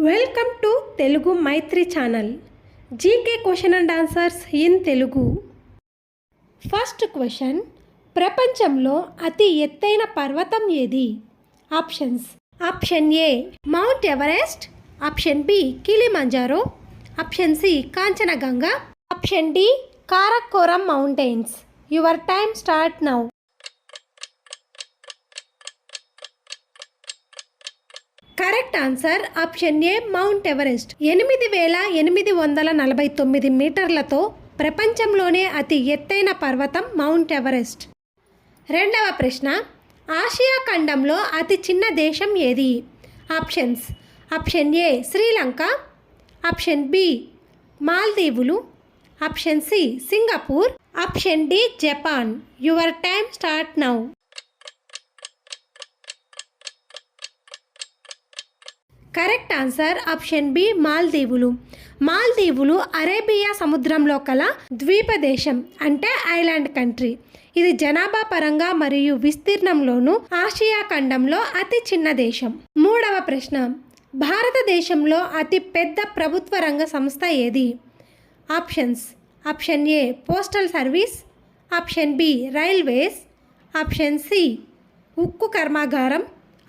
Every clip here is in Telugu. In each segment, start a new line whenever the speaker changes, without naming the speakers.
Welcome to Telugu Maitri channel. GK question and answers in Telugu. First question ప్రపంచంలో అతి ఎత్తైన పర్వతం ఏది? Options option A Mount Everest option B Kilimanjaro option C Kanchenjunga option D Karakoram mountains. Your time start now. Correct answer option A Mount Everest. ఎనిమిది వేల ఎనిమిది వందల నలభై తొమ్మిది మీటర్లతో ప్రపంచంలోనే అతి ఎత్తైన పర్వతం మౌంట్ ఎవరెస్ట్. రెండవ ప్రశ్న ఆసియా ఖండంలో అతి చిన్న దేశం ఏది? Options option A Sri Lanka option B మాల్దీవులు option C Singapore option D Japan. Your time start now. Correct answer option B మాల్దీవులు. మాల్దీవులు అరేబియా సముద్రంలో కల ద్వీప దేశం అంటే ఐలాండ్ కంట్రీ. ఇది జనాభా పరంగా మరియు విస్తీర్ణంలోనూ ఆసియా ఖండంలో అతి చిన్న దేశం. మూడవ ప్రశ్న. భారతదేశంలో అతి పెద్ద ప్రభుత్వ రంగ సంస్థ ఏది? Options. Option A postal service. Option B railways. Option C ఉక్కు కర్మాగారం.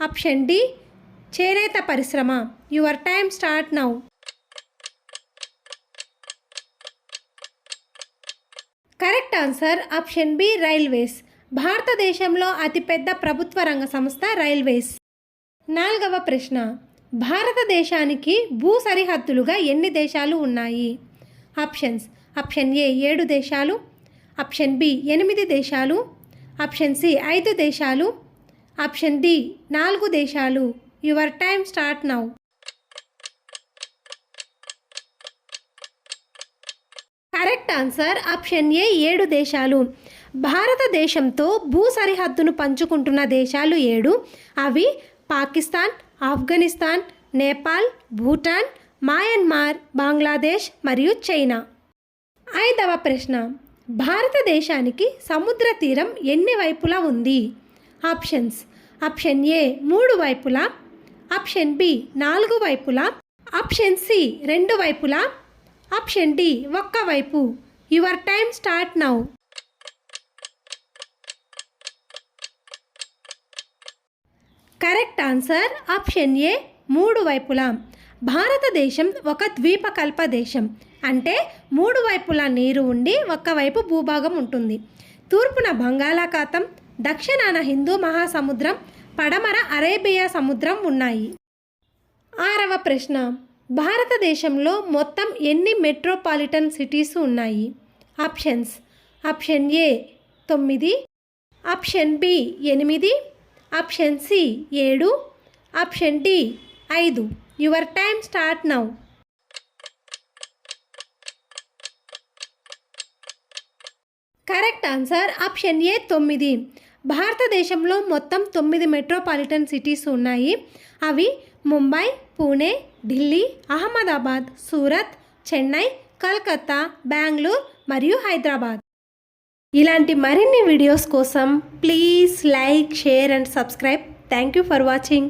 ఆప్షన్ డి చేనేత పరిశ్రమ. Your time start now. Correct answer option B railways. భారతదేశంలో అతిపెద్ద ప్రభుత్వ రంగ సంస్థ రైల్వేస్. నాలుగవ ప్రశ్న. భారతదేశానికి భూ సరిహద్దులుగా ఎన్ని దేశాలు ఉన్నాయి? ఆప్షన్స్. ఆప్షన్ ఏ ఏడు దేశాలు. ఆప్షన్ బి ఎనిమిది దేశాలు. ఆప్షన్ సి ఐదు దేశాలు. ఆప్షన్ డి నాలుగు దేశాలు. Your time start now. Correct answer option A ఏడు దేశాలు. భారతదేశంతో భూ సరిహద్దును పంచుకుంటున్న దేశాలు ఏడు. అవి పాకిస్తాన్ ఆఫ్ఘనిస్తాన్ నేపాల్ భూటాన్ మయన్మార్ బంగ్లాదేశ్ మరియు చైనా. ఐదవ ప్రశ్న. భారతదేశానికి సముద్ర తీరం ఎన్ని వైపులా ఉంది? ఆప్షన్స్. ఆప్షన్ ఏ మూడు వైపులా ఆప్షన్ బి నాలుగు వైపులా. ఆప్షన్ సి రెండు వైపులా. ఆప్షన్ డి ఒక్క వైపు. Your time start now. Correct answer option A మూడు వైపులా. భారతదేశం ఒక ద్వీపకల్ప దేశం. అంటే మూడు వైపులా నీరు ఉండి ఒక్కవైపు భూభాగం ఉంటుంది. తూర్పున బంగాళాఖాతం దక్షిణాన హిందూ మహాసముద్రం పడమర అరేబియా సముద్రం ఉన్నాయి. ఆరవ ప్రశ్న. భారతదేశంలో మొత్తం ఎన్ని మెట్రోపాలిటన్ సిటీస్ ఉన్నాయి? ఆప్షన్స్. ఆప్షన్ ఏ తొమ్మిది. ఆప్షన్ బి ఎనిమిది. ఆప్షన్ సి ఏడు. ఆప్షన్ డి ఐదు. Your time start now. Correct answer option A తొమ్మిది. భారతదేశంలో మొత్తం తొమ్మిది మెట్రోపాలిటన్ సిటీస్ ఉన్నాయి. అవి ముంబై పూణే ఢిల్లీ అహ్మదాబాద్ సూరత్ చెన్నై కలకత్తా బెంగళూరు మరియు హైదరాబాద్. ఇలాంటి మరిన్ని వీడియోస్ కోసం please like share and subscribe. Thank you for watching.